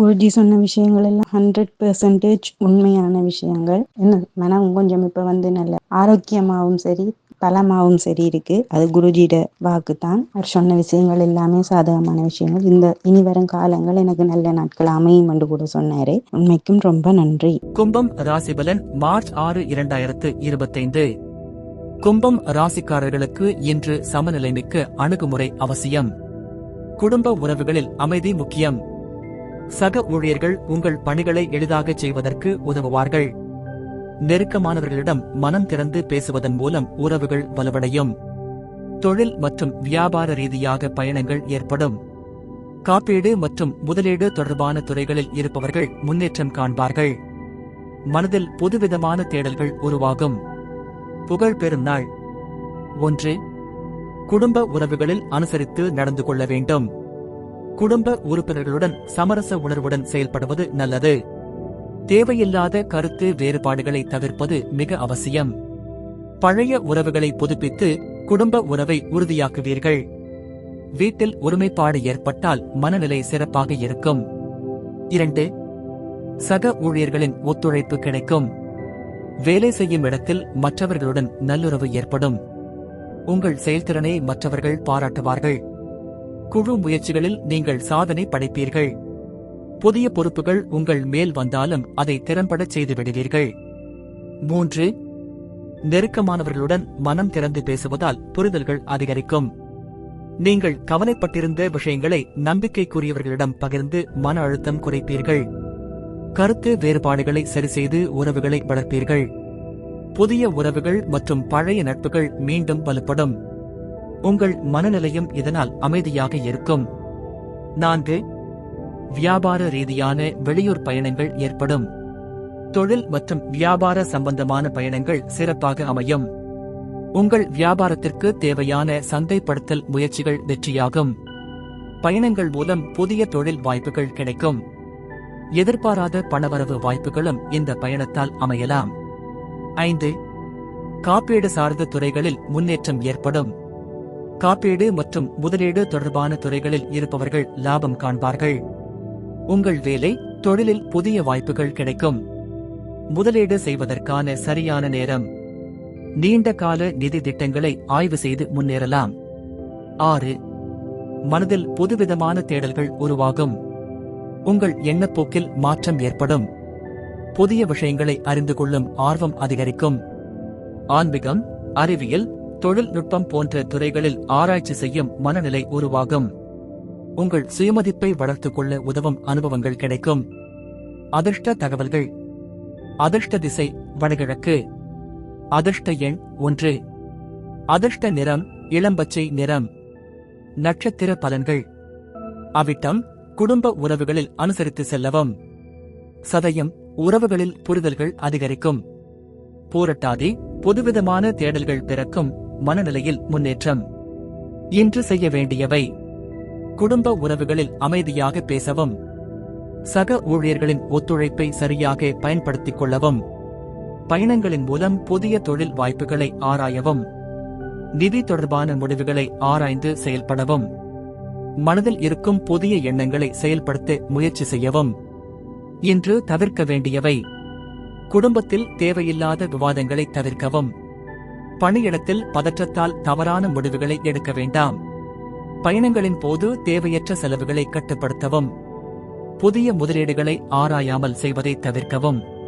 குருஜி சொன்ன விஷயங்கள் எல்லாம் ஹண்ட்ரட் பெர்சன்டேஜ் உண்மையான விஷயங்கள். என்ன? மனம் கொஞ்சம் இப்ப வந்து நல்ல ஆரோக்கியமாகவும் சரி பலமாகவும் சரி இருக்கு. அது குருஜியோட வாக்கு தான் அவர் சொன்ன விஷயங்கள் எல்லாமே சாதகமான விஷயங்கள். இந்த இனி வரும் காலங்கள் எனக்கு நல்ல நாட்கள் அமையும் என்று கூட சொன்னாரு. உண்மைக்கும் ரொம்ப நன்றி. கும்பம் ராசிபலன் மார்ச் ஆறு இரண்டாயிரத்து இருபத்தைந்து. கும்பம் ராசிக்காரர்களுக்கு இன்று சமநிலைமிக்க அணுகுமுறை அவசியம். குடும்ப உறவுகளில் அமைதி முக்கியம். சக ஊழியர்கள் உங்கள் பணிகளை எளிதாக செய்வதற்கு உதவுவார்கள். நெருக்கமானவர்களிடம் மனம் திறந்து பேசுவதன் மூலம் உறவுகள் வலுவடையும். தொழில் மற்றும் வியாபார ரீதியாக பயணங்கள் ஏற்படும். காப்பீடு மற்றும் முதலீடு தொடர்பான துறைகளில் இருப்பவர்கள் முன்னேற்றம் காண்பார்கள். மனதில் புதுவிதமான தேடல்கள் உருவாகும். புகழ் பெறும் நாள். ஒன்று குடும்ப உறவுகளில் அனுசரித்து நடந்து கொள்ள வேண்டும். குடும்ப உறுப்பினர்களுடன் சமரச உணர்வுடன் செயல்படுவது நல்லது. தேவையில்லாத கருத்து வேறுபாடுகளை தவிர்ப்பது மிக அவசியம். பழைய உறவுகளை புதுப்பித்து குடும்ப உறவை உறுதியாக்குவீர்கள். வீட்டில் ஒருமைப்பாடு ஏற்பட்டால் மனநிலை சிறப்பாக இருக்கும். இரண்டு சக ஊழியர்களின் ஒத்துழைப்பு கிடைக்கும். வேலை செய்யும் இடத்தில் மற்றவர்களுடன் நல்லுறவு ஏற்படும். உங்கள் செயல்திறனை மற்றவர்கள் பாராட்டுவார்கள். குழு முயற்சிகளில் நீங்கள் சாதனை படைப்பீர்கள். புதிய பொறுப்புகள் உங்கள் மேல் வந்தாலும் அதை திறம்படச் செய்துவிடுவீர்கள் மூன்று நெருக்கமானவர்களுடன் மனம் திறந்து பேசுவதால் புரிதல்கள் அதிகரிக்கும். நீங்கள் கவலைப்பட்டிருந்த விஷயங்களை நம்பிக்கைக்குரியவர்களிடம் பகிர்ந்து மன அழுத்தம் குறைப்பீர்கள். கருத்து வேறுபாடுகளை சரிசெய்து உறவுகளை வளர்ப்பீர்கள். புதிய உறவுகள் மற்றும் பழைய நட்புகள் மீண்டும் வலுப்படும். உங்கள் மனநிலையும் இதனால் அமைதியாக இருக்கும். நான்கு வியாபார ரீதியான வெளியூர் பயணங்கள் ஏற்படும். தொழில் மற்றும் வியாபார சம்பந்தமான பயணங்கள் சிறப்பாக அமையும். உங்கள் வியாபாரத்திற்கு தேவையான சந்தைப்படுத்தல் முயற்சிகள் வெற்றியாகும். பயணங்கள் மூலம் புதிய தொழில் வாய்ப்புகள் கிடைக்கும். எதிர்பாராத பணவரவு வாய்ப்புகளும் இந்த பயணத்தால் அமையலாம். ஐந்து காப்பீடு சார்ந்த துறைகளில் முன்னேற்றம் ஏற்படும். காப்பீடு மற்றும் முதலீடு தொடர்பான துறைகளில் இருப்பவர்கள் லாபம் காண்பார்கள். உங்கள் வேலை தொழிலில் புதிய வாய்ப்புகள் கிடைக்கும். முதலீடு செய்வதற்கான சரியான நேரம். நீண்ட கால நிதி திட்டங்களை ஆய்வு செய்து முன்னேறலாம். ஆறு மனதில் புதுவிதமான தேடல்கள் உருவாகும். உங்கள் எண்ணப்போக்கில் மாற்றம் ஏற்படும். புதிய விஷயங்களை அறிந்து கொள்ளும் ஆர்வம் அதிகரிக்கும். ஆன்மீகம் அறிவியல் தொழில்நுட்பம் போன்ற துறைகளில் ஆராய்ச்சி செய்யும் மனநிலை உருவாகும். உங்கள் சுயமதிப்பை வளர்த்துக் கொள்ள உதவும் அனுபவங்கள் கிடைக்கும். அதிர்ஷ்ட தகவல்கள். அதிர்ஷ்ட திசை வடகிழக்கு. அதிர்ஷ்ட எண் ஒன்று. அதிர்ஷ்ட நிறம் இளம்பச்சை நிறம். நட்சத்திர பலன்கள். அவிட்டம் குடும்ப உறவுகளில் அனுசரித்து செல்லவும். சதயம் உறவுகளில் புரிதல்கள் அதிகரிக்கும். பூரட்டாதி புதுவிதமான தேடல்கள் பிறக்கும். மனநிலையில் முன்னேற்றம். இன்று செய்ய வேண்டியவை. குடும்ப உறவுகளில் அமைதியாக பேசவும். சக ஊழியர்களின் ஒத்துழைப்பை சரியாக பயன்படுத்திக் கொள்ளவும். பயணங்களின் மூலம் புதிய தொழில் வாய்ப்புகளை ஆராயவும். நிதி தொடர்பான முடிவுகளை ஆராய்ந்து செயல்படவும். மனதில் இருக்கும் புதிய எண்ணங்களை செயல்படுத்த முயற்சி செய்யவும். இன்று தவிர்க்க வேண்டியவை. குடும்பத்தில் தேவையில்லாத விவாதங்களை தவிர்க்கவும். பணியிடத்தில் பதற்றத்தால் தவறான முடிவுகளை எடுக்க வேண்டாம். பயணங்களின் போது தேவையற்ற செலவுகளை கட்டுப்படுத்தவும். புதிய முதலீடுகளை ஆராயாமல் செய்வதை தவிர்க்கவும்.